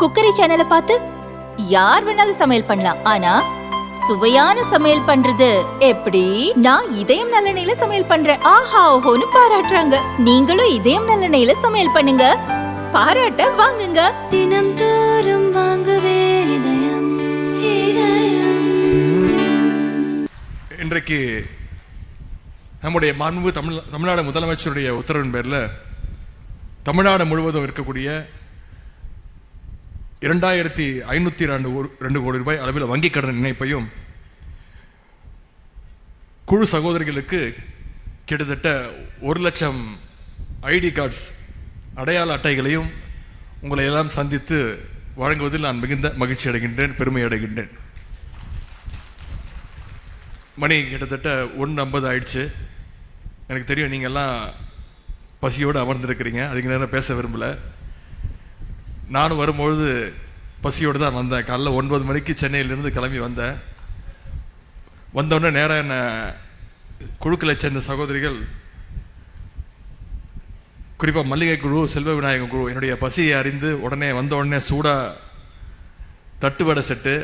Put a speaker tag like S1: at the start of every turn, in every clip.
S1: Cookery சேனலை பார்த்து யார் வேணாலும் சமையல் பண்ணலாம். ஆனா சுவையான சமையல் பண்றது எப்படி? நான் இதயம் நல்லெண்ணெயில சமையல் பண்றேன். ஆஹா ஓஹோன்னு பாராட்டுறாங்க. நீங்களும் இதயம் நல்லெண்ணெயில சமையல் பண்ணுங்க. பாராட்ட வாங்குங்க.
S2: தினம் தோறும் வாங்குவே இதயம் இதயம்.
S3: இன்றைக்கு நம்முடைய மாண்பு தமிழ் தமிழ்நாடு முதலமைச்சருடைய உத்தரவின் பேரில் தமிழ்நாடு முழுவதும் இருக்கக்கூடிய இரண்டாயிரத்தி ஐநூற்றி ரெண்டு ரெண்டு கோடி ரூபாய் அளவில் வங்கிக் கடன் இணைப்பையும் குழு சகோதரிகளுக்கு கிட்டத்தட்ட ஒரு லட்சம் ஐடி கார்ட்ஸ் அடையாள அட்டைகளையும் உங்களை எல்லாம் சந்தித்து வழங்குவதில் நான் மிகுந்த மகிழ்ச்சி அடைகின்றேன் பெருமை அடைகின்றேன். மணி கிட்டத்தட்ட ஒன்று ஐம்பது ஆயிடுச்சு. எனக்கு தெரியும் நீங்கள்லாம் பசியோடு அமர்ந்திருக்கிறீங்க அதிக நேரம் பேச விரும்பலை. நானும் வரும்பொழுது பசியோடு தான் வந்தேன். காலைல ஒன்பது மணிக்கு சென்னையிலேருந்து கிளம்பி வந்தேன். வந்தோடனே நேராக என்ன குழுக்களை சேர்ந்த சகோதரிகள் குறிப்பாக மல்லிகை குழு செல்வ விநாயகம் குழு என்னுடைய பசியை அறிந்து உடனே வந்த உடனே சூடாக தட்டுவடை செட்டு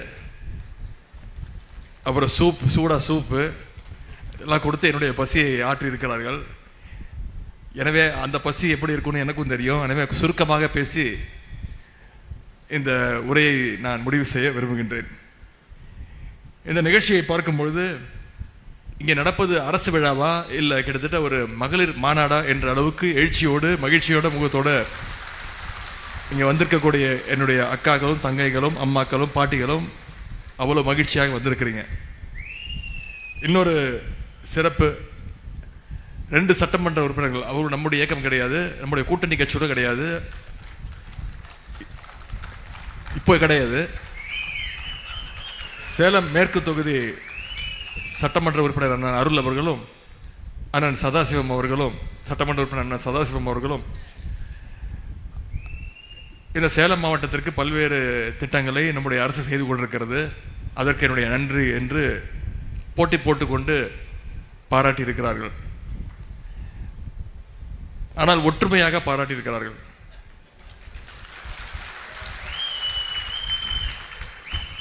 S3: அப்புறம் சூப் சூடாக சூப்பு எல்லாம் கொடுத்து என்னுடைய பசியை ஆற்றி இருக்கிறார்கள் எனவே அந்த பசி எப்படி இருக்கும்னு எனக்கும் தெரியும். எனவே சுருக்கமாக பேசி இந்த உரையை நான் முடிவு செய்ய விரும்புகின்றேன். இந்த நிகழ்ச்சியை பார்க்கும்பொழுது இங்கே நடப்பது அரசு விழாவா இல்லை கிட்டத்தட்ட ஒரு மகளிர் மாநாடா என்ற அளவுக்கு எழுச்சியோடு மகிழ்ச்சியோட முகத்தோடு இங்கே வந்திருக்கக்கூடிய என்னுடைய அக்காக்களும் தங்கைகளும் அம்மாக்களும் பாட்டிகளும் அவ்வளோ மகிழ்ச்சியாக வந்திருக்கிறீங்க. இன்னொரு சிறப்பு ரெண்டு சட்டமன்ற உறுப்பினர்கள் அவர் நம்முடைய இயக்கம் கிடையாது நம்முடைய கூட்டணி கட்சியோடு கிடையாது. இப்போ கிடையாது. சேலம் மேற்கு தொகுதி சட்டமன்ற உறுப்பினர் அண்ணன் அருள் அவர்களும் அண்ணன் சதாசிவம் அவர்களும் சட்டமன்ற உறுப்பினர் அண்ணன் சதாசிவம் அவர்களும் இந்த சேலம் மாவட்டத்திற்கு பல்வேறு திட்டங்களை நம்முடைய அரசு செய்து கொண்டிருக்கிறது. அதற்கு என்னுடைய நன்றி என்று போட்டி போட்டுக்கொண்டு பாராட்டியிருக்கிறார்கள். ஆனால் ஒற்றுமையாக பாராட்டியிருக்கிறார்கள்.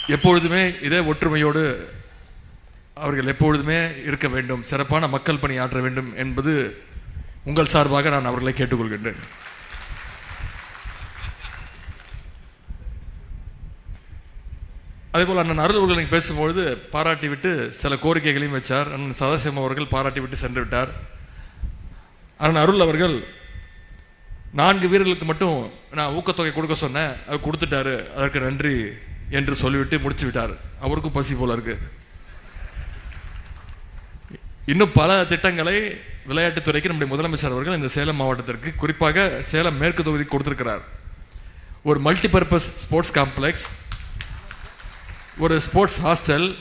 S3: எப்பொழுதுமே இதே ஒற்றுமையோடு அவர்கள் எப்பொழுதுமே இருக்க வேண்டும். சிறப்பான மக்கள் பணி ஆற்ற வேண்டும் என்பது உங்கள் சார்பாக நான் அவர்களை கேட்டுக்கொள்கின்றேன். அதேபோல் அண்ணன் அருள் அவர்கள் நீங்கள் பேசும்பொழுது பாராட்டி விட்டு சில கோரிக்கைகளையும் வச்சார். அண்ணன் சதாசிவம் அவர்கள் பாராட்டி விட்டு சென்று விட்டார். அண்ணன் அருள் அவர்கள் நான்கு வீரர்களுக்கு மட்டும் நான் ஊக்கத்தொகை கொடுக்க சொன்னேன். அது கொடுத்துட்டாரு. அதற்கு நன்றி. என்று சொல்லிவிட்டு முடிச்சு விட்டார். அவருக்கும் பசி போல இருக்கு. இன்னும் பல திட்டங்களை விளையாட்டுத்துறைக்கு நம்முடைய முதலமைச்சர் அவர்கள் இந்த சேலம் மாவட்டத்திற்கு குறிப்பாக சேலம் மேற்கு தொகுதி கொடுத்திருக்கிறார். ஒரு மல்டிபர்பஸ் ஸ்போர்ட்ஸ் காம்ப்ளெக்ஸ் ஒரு ஸ்போர்ட்ஸ் ஹாஸ்டல்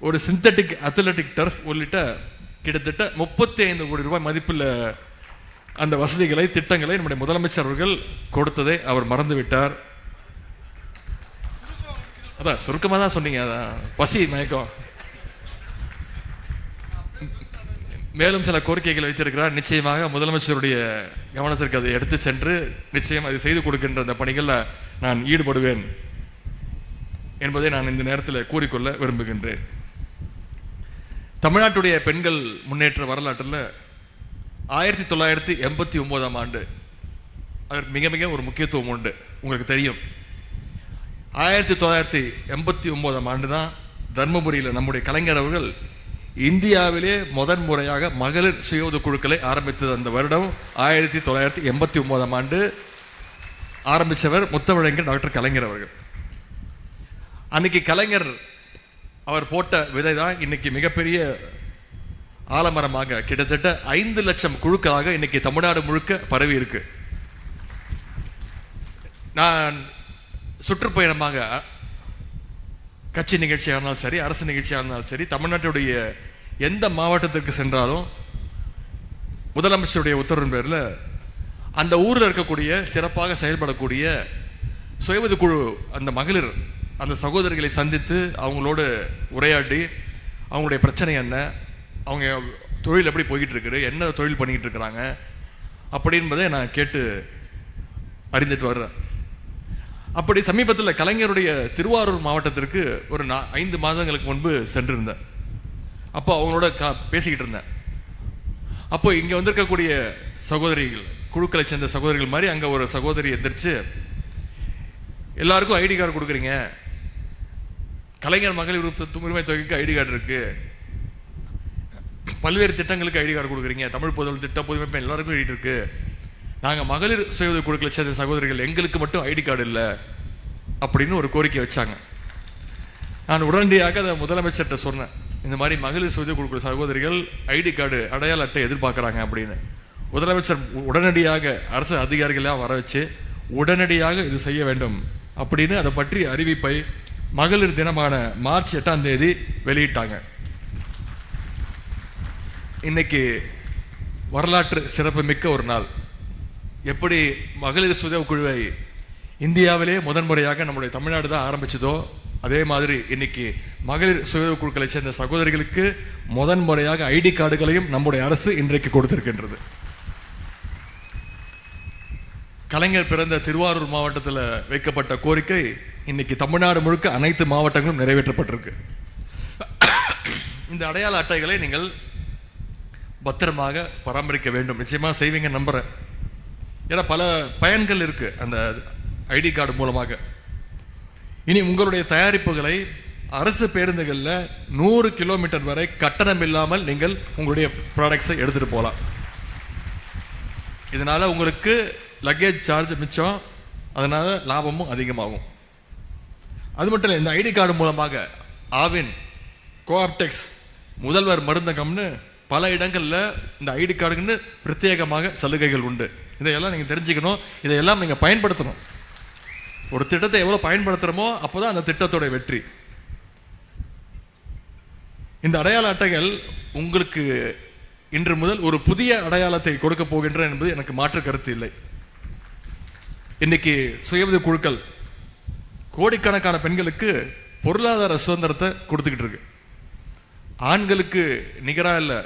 S3: ஒரு சிந்தட்டிக் அத்லட்டிக் டர்ஃப் உள்ளிட்ட கிட்டத்தட்ட முப்பத்தி ஐந்து கோடி ரூபாய் மதிப்புள்ள அந்த வசதிகளை திட்டங்களை நம்முடைய முதலமைச்சர் அவர்கள் கொடுத்ததை அவர் மறந்துவிட்டார். அதான் சுருக்கமாக தான் சொன்னீங்க அதான். பசி மயக்கம். மேலும் சில கோரிக்கைகள் வைத்திருக்கிறார். நிச்சயமாக முதலமைச்சருடைய கவனத்திற்கு அதை எடுத்து சென்று நிச்சயம் அதை செய்து கொடுக்கின்ற அந்த பணிகளில் நான் ஈடுபடுவேன் என்பதை நான் இந்த நேரத்தில் கூறிக்கொள்ள விரும்புகின்றேன். தமிழ்நாட்டுடைய பெண்கள் முன்னேற்ற வரலாற்றில் ஆயிரத்தி தொள்ளாயிரத்தி எண்பத்தி ஒன்பதாம் ஆண்டு அதற்கு மிக மிக ஒரு முக்கியத்துவம் உண்டு. உங்களுக்கு தெரியும். ஆயிரத்தி தொள்ளாயிரத்தி எண்பத்தி ஒம்போதாம் ஆண்டு தான் தர்மபுரியில் நம்முடைய கலைஞர் அவர்கள் இந்தியாவிலே முதன் முறையாக மகளிர் சுயோத குழுக்களை ஆரம்பித்தது அந்த வருடம். ஆயிரத்தி தொள்ளாயிரத்தி எண்பத்தி ஒம்போதாம் ஆண்டு ஆரம்பித்தவர் முத்தமிழங்கர் டாக்டர் கலைஞர் அவர்கள். அன்னைக்கு கலைஞர் அவர் போட்ட விதை தான் இன்னைக்கு மிகப்பெரிய ஆலமரமாக கிட்டத்தட்ட ஐந்து லட்சம் குழுக்களாக இன்னைக்கு தமிழ்நாடு முழுக்க பரவி இருக்கு. நான் சுற்றுப்பயணமாக கட்சி நிகழ்ச்சியாக இருந்தாலும் சரி அரசு நிகழ்ச்சியாக இருந்தாலும் சரி தமிழ்நாட்டுடைய எந்த மாவட்டத்திற்கு சென்றாலும் முதலமைச்சருடைய உத்தரவின் பேரில் அந்த ஊரில் இருக்கக்கூடிய சிறப்பாக செயல்படக்கூடிய சுயவது குழு அந்த மகளிர் அந்த சகோதரிகளை சந்தித்து அவங்களோடு உரையாடி அவங்களுடைய பிரச்சனை என்ன அவங்க தொழில் எப்படி போய்கிட்டு இருக்குது என்ன தொழில் பண்ணிக்கிட்டு இருக்கிறாங்க அப்படி என்பதை நான் கேட்டு அறிந்துட்டு வர்றேன். அப்படி சமீபத்தில் கலைஞருடைய திருவாரூர் மாவட்டத்திற்கு ஒரு நா ஐந்து மாதங்களுக்கு முன்பு சென்றிருந்தேன். அப்போ அவங்களோட கா பேசிக்கிட்டு இருந்தேன். அப்போ இங்கே வந்திருக்கக்கூடிய சகோதரிகள் குழுக்களை சேர்ந்த சகோதரிகள் மாதிரி அங்கே ஒரு சகோதரி எந்திரிச்சு எல்லாருக்கும் ஐடி கார்டு கொடுக்குறீங்க. கலைஞர் மகளிர் உரிமை- தொகைக்கு ஐடி கார்டு இருக்குது பல்வேறு திட்டங்களுக்கு ஐடி கார்டு கொடுக்குறீங்க. தமிழ் புதல் திட்டம் புதுமை எல்லாருக்கும் ஐடி இருக்குது நாங்கள் மகளிர் சுய உதவி குழுக்களை சேர்ந்த சகோதரிகள் எங்களுக்கு மட்டும் ஐடி கார்டு இல்லை அப்படின்னு ஒரு கோரிக்கை வச்சாங்க. நான் உடனடியாக அதை முதலமைச்சர்கிட்ட சொன்னேன். இந்த மாதிரி மகளிர் சுய உதவி குழுக்கள் சகோதரிகள் ஐடி கார்டு அடையாள அட்டை எதிர்பார்க்குறாங்க அப்படின்னு. முதலமைச்சர் உடனடியாக அரசு அதிகாரிகளாக வர வச்சு உடனடியாக இது செய்ய வேண்டும் அப்படின்னு அதை பற்றி அறிவிப்பை மகளிர் தினமான மார்ச் எட்டாம் தேதி வெளியிட்டாங்க. இன்னைக்கு வரலாற்று சிறப்புமிக்க ஒரு நாள். எப்படி மகளிர் சுய குழுவை இந்தியாவிலே முதன்முறையாக நம்முடைய தமிழ்நாடு தான் ஆரம்பிச்சதோ அதே மாதிரி இன்னைக்கு மகளிர் சுய குழுக்களை சேர்ந்த சகோதரிகளுக்கு முதன்முறையாக ஐடி கார்டுகளையும் நம்முடைய அரசு இன்றைக்கு கொடுத்திருக்கின்றது. கலைஞர் பிறந்த திருவாரூர் மாவட்டத்தில் வைக்கப்பட்ட கோரிக்கை இன்னைக்கு தமிழ்நாடு முழுக்க அனைத்து மாவட்டங்களும் நிறைவேற்றப்பட்டிருக்கு. இந்த அடையாள அட்டைகளை நீங்கள் பத்திரமாக பராமரிக்க வேண்டும். நிச்சயமாக செய்வீங்க நம்புறேன். ஏன்னா பல பயன்கள் இருக்கு அந்த ஐடி கார்டு மூலமாக. இனி உங்களுடைய தயாரிப்புகளை அரசு பேருந்துகளில் நூறு கிலோமீட்டர் வரை கட்டணம் இல்லாமல் நீங்கள் உங்களுடைய ப்ராடக்ட்ஸை எடுத்துகிட்டு போகலாம். இதனால் உங்களுக்கு லக்கேஜ் சார்ஜ் மிச்சம் அதனால் லாபமும் அதிகமாகும். அது மட்டும் இல்லை இந்த ஐடி கார்டு மூலமாக ஆவின் கோஆப்டெக்ஸ் முதல்வர் மருந்தகம்னு பல இடங்களில் இந்த ஐடி கார்டுக்குன்னு பிரத்யேகமாக சலுகைகள் உண்டு. இதையெல்லாம் நீங்கள் தெரிஞ்சுக்கணும். இதையெல்லாம் நீங்கள் பயன்படுத்தணும். ஒரு திட்டத்தை எவ்வளோ பயன்படுத்துகிறோமோ அப்போ தான் அந்த திட்டத்தோடைய வெற்றி. இந்த அடையாள அட்டைகள் உங்களுக்கு இன்று முதல் ஒரு புதிய அடையாளத்தை கொடுக்க போகின்றன என்பது எனக்கு மாற்று கருத்து இல்லை. இன்னைக்கு சுயவித குழுக்கள் கோடிக்கணக்கான பெண்களுக்கு பொருளாதார சுதந்திரத்தை கொடுத்துக்கிட்டு இருக்கு. ஆண்களுக்கு நிகராக இல்லை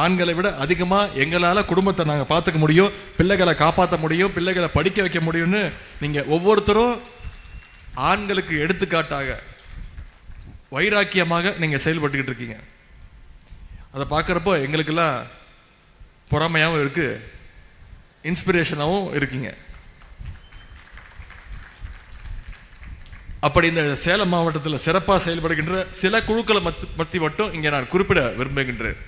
S3: ஆண்களை விட அதிகமாக எங்களால் குடும்பத்தை நாங்கள் பார்த்துக்க முடியும் பிள்ளைகளை காப்பாற்ற முடியும் பிள்ளைகளை படிக்க வைக்க முடியும்னு நீங்கள் ஒவ்வொருத்தரும் ஆண்களுக்கு எடுத்துக்காட்டாக வைராக்கியமாக நீங்கள் செயல்பட்டுக்கிட்டு இருக்கீங்க. அதை பார்க்குறப்போ எங்களுக்கெல்லாம் பொறாமையாகவும் இருக்குது இன்ஸ்பிரேஷனாகவும் இருக்கீங்க. அப்படி இந்த சேலம் மாவட்டத்தில் சிறப்பாக செயல்படுகின்ற சில குழுக்களை மத்து பற்றி மட்டும் இங்கே நான் குறிப்பிட விரும்புகின்றேன்.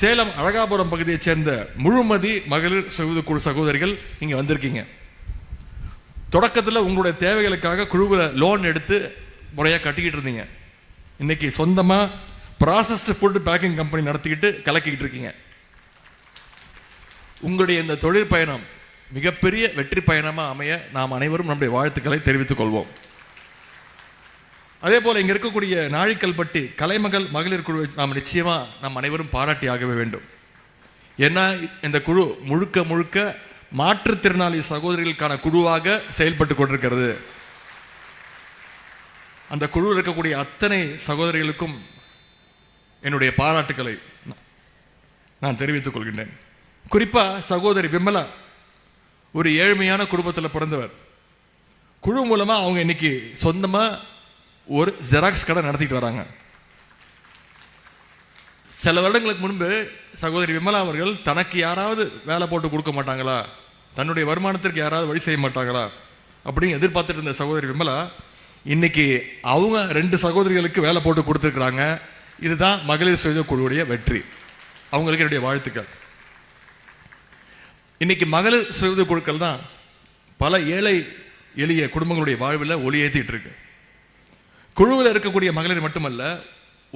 S3: சேலம் அழகாபுரம் பகுதியைச் சேர்ந்த முழுமதி மகளிர் சகோதர குழு சகோதரிகள் இங்கே வந்திருக்கீங்க. தொடக்கத்தில் உங்களுடைய தேவைகளுக்காக குழுவில் லோன் எடுத்து முறையாக கட்டிக்கிட்டு இருந்தீங்க. இன்னைக்கு சொந்தமாக ப்ராசஸ்டு ஃபுட் பேக்கிங் கம்பெனி நடத்திக்கிட்டு கலக்கிக்கிட்டு இருக்கீங்க. உங்களுடைய இந்த தொழில் பயணம் மிகப்பெரிய வெற்றி பயணமாக அமைய நாம் அனைவரும் நம்முடைய வாழ்த்துக்களை தெரிவித்துக் கொள்வோம். அதே போல இங்க இருக்கக்கூடிய நாழிக்கல்பட்டி கலைமகள் மகளிர் குழுவை நாம் நிச்சயமா நாம் அனைவரும் பாராட்டி ஆகவே வேண்டும். ஏன்னா இந்த குழு முழுக்க முழுக்க மாற்றுத்திறனாளி சகோதரிகளுக்கான குழுவாக செயல்பட்டு கொண்டிருக்கிறது. அந்த குழுவில் இருக்கக்கூடிய அத்தனை சகோதரிகளுக்கும் என்னுடைய பாராட்டுக்களை நான்- நான் தெரிவித்துக் கொள்கின்றேன். குறிப்பா சகோதரி விமலா ஒரு ஏழ்மையான குடும்பத்தில் பிறந்தவர். குழு மூலமா அவங்க இன்னைக்கு சொந்தமா ஒரு ஜெராக்ஸ் கடை நடத்திட்டு வராங்க. சில வருடங்களுக்கு முன்பு சகோதரி விமலா அவர்கள் தனக்கு யாராவது வேலை போட்டு கொடுக்க மாட்டாங்களா? தன்னுடைய வருமானத்திற்கு யாராவது வழி செய்ய மாட்டாங்களா? அப்படின்னு எதிர்பார்த்துட்டு இருந்த சகோதரி விமலா இன்னைக்கு அவங்க ரெண்டு சகோதரிகளுக்கு வேலை போட்டு கொடுத்துருக்குறாங்க. இதுதான் மகளிர் சுய குழுவுடைய வெற்றி. அவங்களுக்கு என்னுடைய வாழ்த்துக்கள். இன்னைக்கு மகளிர் சுய குழுக்கள் தான் பல ஏழை எளிய குடும்பங்களுடைய வாழ்வில் ஒளி ஏற்றிட்டு இருக்கு. குழுவில் இருக்கக்கூடிய மகளிர் மட்டுமல்ல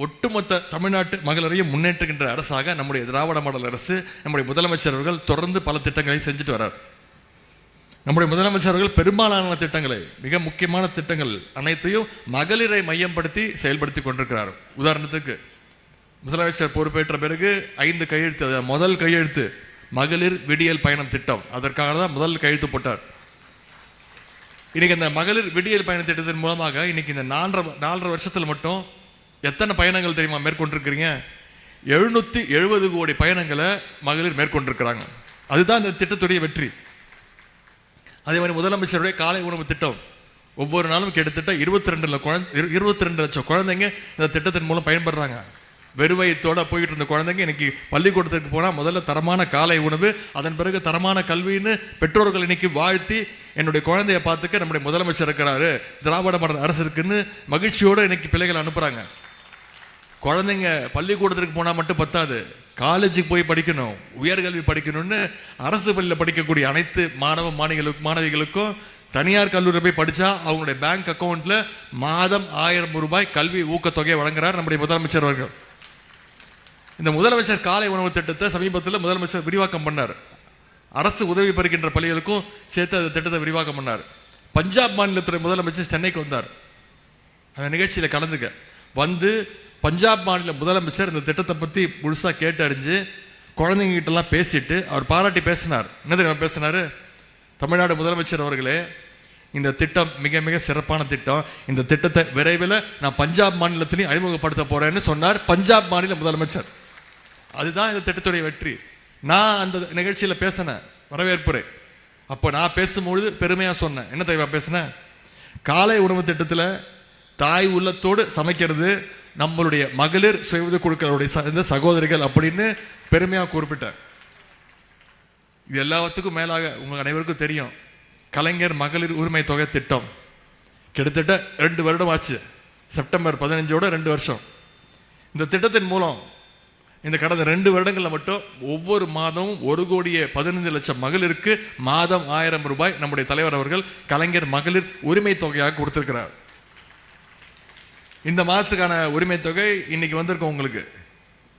S3: ஒட்டுமொத்த தமிழ்நாட்டு மகளிரையும் முன்னேற்றுகின்ற அரசாக நம்முடைய திராவிட மாடல் அரசு நம்முடைய முதலமைச்சர் அவர்கள் தொடர்ந்து பல திட்டங்களை செஞ்சுட்டு வரார். நம்முடைய முதலமைச்சர் அவர்கள் பெரும்பாலான திட்டங்களை மிக முக்கியமான திட்டங்கள் அனைத்தையும் மகளிரை மையப்படுத்தி செயல்படுத்தி கொண்டிருக்கிறார். உதாரணத்துக்கு முதலமைச்சர் பொறுப்பேற்ற பிறகு ஐந்து கையெழுத்து முதல் கையெழுத்து மகளிர் விடியல் பயணம் திட்டம். அதற்காக தான் முதல் கையெழுத்து போட்டார். இன்னைக்கு இந்த மகளிர் விடியல் பயண திட்டத்தின் மூலமாக இன்னைக்கு இந்த நாலரை நாலரை வருஷத்தில் மட்டும் எத்தனை பயணங்கள் தெரியுமா மேற்கொண்டிருக்கிறீங்க? எழுநூற்றி எழுபது கோடி பயணங்களை மகளிர் மேற்கொண்டிருக்கிறாங்க. அதுதான் இந்த திட்டத்துடைய வெற்றி. அதே மாதிரி முதலமைச்சருடைய காலை உணவு திட்டம். ஒவ்வொரு நாளும் கிட்டத்தட்ட இருபத்தி ரெண்டு இருபத்தி ரெண்டு லட்சம் குழந்தைங்க இந்த திட்டத்தின் மூலம் பயன்படுறாங்க வெறுவயத்தோடு போயிட்டு இருந்த குழந்தைங்க இன்னைக்கு பள்ளிக்கூடத்திற்கு போனால் முதல்ல தரமான காலை உணவு அதன் பிறகு தரமான கல்வின்னு பெற்றோர்கள் இன்னைக்கு வாழ்த்தி என்னுடைய குழந்தைய பார்த்துக்க நம்முடைய முதலமைச்சர் இருக்கிறாரு. திராவிட மாடல் அரசு இருக்குன்னு மகிழ்ச்சியோடு இன்னைக்கு பிள்ளைகள் அனுப்புகிறாங்க குழந்தைங்க பள்ளிக்கூடத்திற்கு போனால் மட்டும் பத்தாது. காலேஜுக்கு போய் படிக்கணும் உயர்கல்வி படிக்கணும்னு அரசு பள்ளியில் படிக்கக்கூடிய அனைத்து மாணவ மாணவிகளுக்கு மாணவிகளுக்கும் தனியார் கல்லூரியில் போய் படித்தா அவங்களுடைய பேங்க் அக்கௌண்ட்டில் மாதம் ஆயிரம் ரூபாய் கல்வி ஊக்கத்தொகையை வழங்குறார் நம்முடைய முதலமைச்சர் அவர்கள். இந்த முதலமைச்சர் காலை உணவு திட்டத்தை சமீபத்தில் முதலமைச்சர் விரிவாக்கம் பண்ணார். அரசு உதவி பெறுகின்ற பள்ளிகளுக்கும் சேர்த்து அந்த திட்டத்தை விரிவாக்கம் பண்ணார். பஞ்சாப் மாநிலத்துறை முதலமைச்சர் சென்னைக்கு வந்தார். அந்த நிகழ்ச்சியில் கலந்துக்க. வந்து பஞ்சாப் மாநில முதலமைச்சர் இந்த திட்டத்தை பற்றி முழுசாக கேட்டு அறிஞ்சு குழந்தைங்கிட்டலாம் பேசிட்டு அவர் பாராட்டி பேசினார். என்ன தெரியுமா பேசினாரு? தமிழ்நாடு முதலமைச்சர் அவர்களே இந்த திட்டம் மிக மிக சிறப்பான திட்டம். இந்த திட்டத்தை விரைவில் நான் பஞ்சாப் மாநிலத்திலையும் அறிமுகப்படுத்த போகிறேன்னு சொன்னார் பஞ்சாப் மாநில முதலமைச்சர். அதுதான் இந்த திட்டத்துடைய வெற்றி. நான் அந்த நிகழ்ச்சியில் பேசினேன் வரவேற்புரை. அப்போ நான் பேசும்பொழுது பெருமையாக சொன்னேன். என்ன தெரியுமா பேசினேன் காலை உணவு திட்டத்தில் தாய் உள்ளத்தோடு சமைக்கிறது நம்மளுடைய மகளிர் சுய உதவி குழுக்களுடைய ச- இந்த சகோதரிகள் அப்படின்னு பெருமையாக குறிப்பிட்டேன். இது எல்லாத்துக்கும் மேலாக உங்கள் அனைவருக்கும் தெரியும். கலைஞர் மகளிர் உரிமை தொகை திட்டம். கிட்டத்தட்ட ரெண்டு வருடம் ஆச்சு. செப்டம்பர் பதினஞ்சோட ரெண்டு வருஷம். இந்த திட்டத்தின் மூலம் இந்த கடந்த ரெண்டு வருடங்களில் மட்டும் ஒவ்வொரு மாதமும் ஒரு கோடியே பதினைந்து லட்சம் மகளிருக்கு மாதம் ஆயிரம் ரூபாய் நம்முடைய தலைவர் அவர்கள் கலைஞர் மகளிர் உரிமை தொகையாக கொடுத்துருக்கிறார். இந்த மாதத்துக்கான உரிமை தொகை இன்னைக்கு வந்திருக்கும் உங்களுக்கு.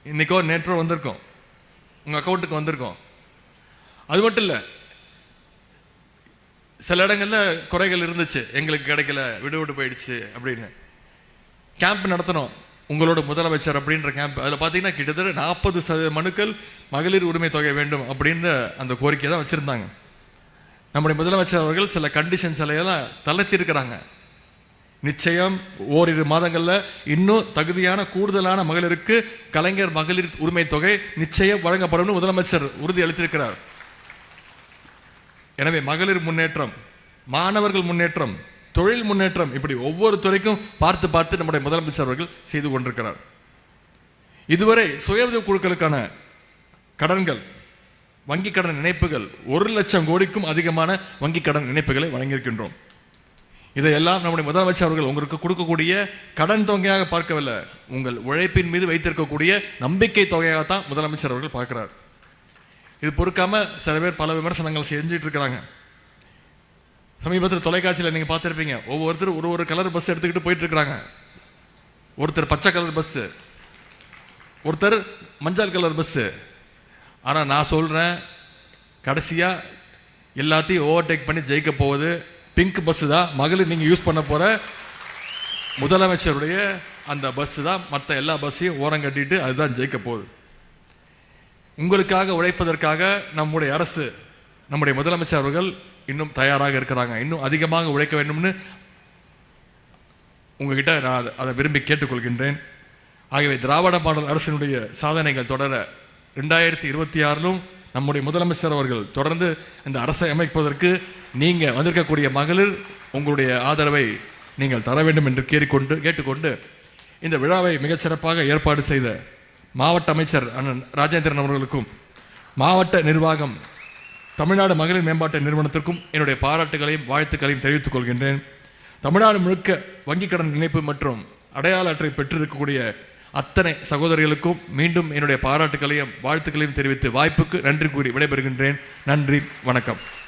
S3: இன்னைக்கோ நேற்றோ வந்திருக்கும். உங்கள் அக்கௌண்ட்டுக்கு வந்திருக்கும். அது மட்டும் இல்லை சில இடங்களில் குறைகள் இருந்துச்சு. எங்களுக்கு கிடைக்கல விடுவிட்டு போயிடுச்சு அப்படின்னு. கேம்ப் நடத்தணும். உங்களோட முதலமைச்சர் அப்படின்ற கேம்ப் அதில் பார்த்தீங்கன்னா கிட்டத்தட்ட நாற்பது சதவீத மனுக்கள் மகளிர் உரிமை தொகை வேண்டும் அப்படின்ற அந்த கோரிக்கை தான் வச்சுருந்தாங்க. நம்முடைய முதலமைச்சர் அவர்கள் சில கண்டிஷன்ஸ் எல்லாம் தளர்த்திருக்கிறாங்க நிச்சயம் ஓரிரு மாதங்களில் இன்னும் தகுதியான கூடுதலான மகளிருக்கு கலைஞர் மகளிர் உரிமை தொகை நிச்சயம் வழங்கப்படும்னு முதலமைச்சர் உறுதி அளித்திருக்கிறார். எனவே மகளிர் முன்னேற்றம் மாணவர்கள் முன்னேற்றம் தொழில் முன்னேற்றம் இப்படி ஒவ்வொரு துறைக்கும் பார்த்து பார்த்து நம்முடைய முதலமைச்சர் அவர்கள் செய்து கொண்டிருக்கிறார். இதுவரை சுய உதவி குழுக்களுக்கான கடன்கள் வங்கி கடன் இணைப்புகள் ஒரு லட்சம் கோடிக்கும் அதிகமான வங்கி கடன் இணைப்புகளை வழங்கியிருக்கின்றோம். இதையெல்லாம் நம்முடைய முதலமைச்சர் அவர்கள் உங்களுக்கு கொடுக்கக்கூடிய கடன் தொகையாக பார்க்கவில்லை. உங்கள் உழைப்பின் மீது வைத்திருக்கக்கூடிய நம்பிக்கை தொகையாகத்தான் முதலமைச்சர் அவர்கள் பார்க்கிறார். இது பொறுக்காமல் சில பேர் பல விமர்சனங்கள் செஞ்சுட்டு இருக்கிறாங்க. சமீபத்தில் தொலைக்காட்சியில் நீங்கள் பார்த்துருப்பீங்க. ஒவ்வொருத்தர் ஒரு ஒரு கலர் பஸ் எடுத்துக்கிட்டு போயிட்டு இருக்கிறாங்க ஒருத்தர் பச்சை கலர் பஸ்ஸு ஒருத்தர் மஞ்சள் கலர் பஸ்ஸு ஆனால் நான் சொல்கிறேன் கடைசியாக எல்லாத்தையும் ஓவர்டேக் பண்ணி ஜெயிக்க போவது பிங்க் பஸ்ஸு தான் மகளிர் நீங்கள் யூஸ் பண்ண போகிற முதலமைச்சருடைய அந்த பஸ்ஸு தான். மற்ற எல்லா பஸ்ஸையும் ஓரம் கட்டிட்டு அதுதான் ஜெயிக்க போகுது. உங்களுக்காக உழைப்பதற்காக நம்முடைய அரசு நம்முடைய முதலமைச்சர் அவர்கள் இன்னும் தயாராக இருக்கிறாங்க. இன்னும் அதிகமாக உழைக்க வேண்டும்னு உங்ககிட்ட நான் அதை- விரும்பி கேட்டுக்கொள்கின்றேன். ஆகவே திராவிட மாடல் அரசினுடைய சாதனைகள் தொடர ரெண்டாயிரத்தி இருபத்தி ஆறிலும் நம்முடைய முதலமைச்சர் அவர்கள் தொடர்ந்து இந்த அரசை அமைப்பதற்கு நீங்கள் வந்திருக்கக்கூடிய மகளிர் உங்களுடைய ஆதரவை நீங்கள் தர வேண்டும் என்று கேட்டுக்கொண்டு கேட்டுக்கொண்டு இந்த விழாவை மிகச்சிறப்பாக ஏற்பாடு செய்த மாவட்ட அமைச்சர் அண்ணன் ராஜேந்திரன் அவர்களுக்கும் மாவட்ட நிர்வாகம் தமிழ்நாடு மகளிர் மேம்பாட்டு நிறுவனத்திற்கும் என்னுடைய பாராட்டுகளையும் வாழ்த்துக்களையும் தெரிவித்துக் கொள்கின்றேன். தமிழ்நாடு முழுக்க வங்கிக் கடன் இணைப்பு மற்றும் அடையாள அற்றை பெற்றிருக்கக்கூடிய அத்தனை சகோதரிகளுக்கும் மீண்டும் என்னுடைய பாராட்டுகளையும் வாழ்த்துக்களையும் தெரிவித்து வாய்ப்புக்கு நன்றி கூறி விடைபெறுகின்றேன். நன்றி வணக்கம்.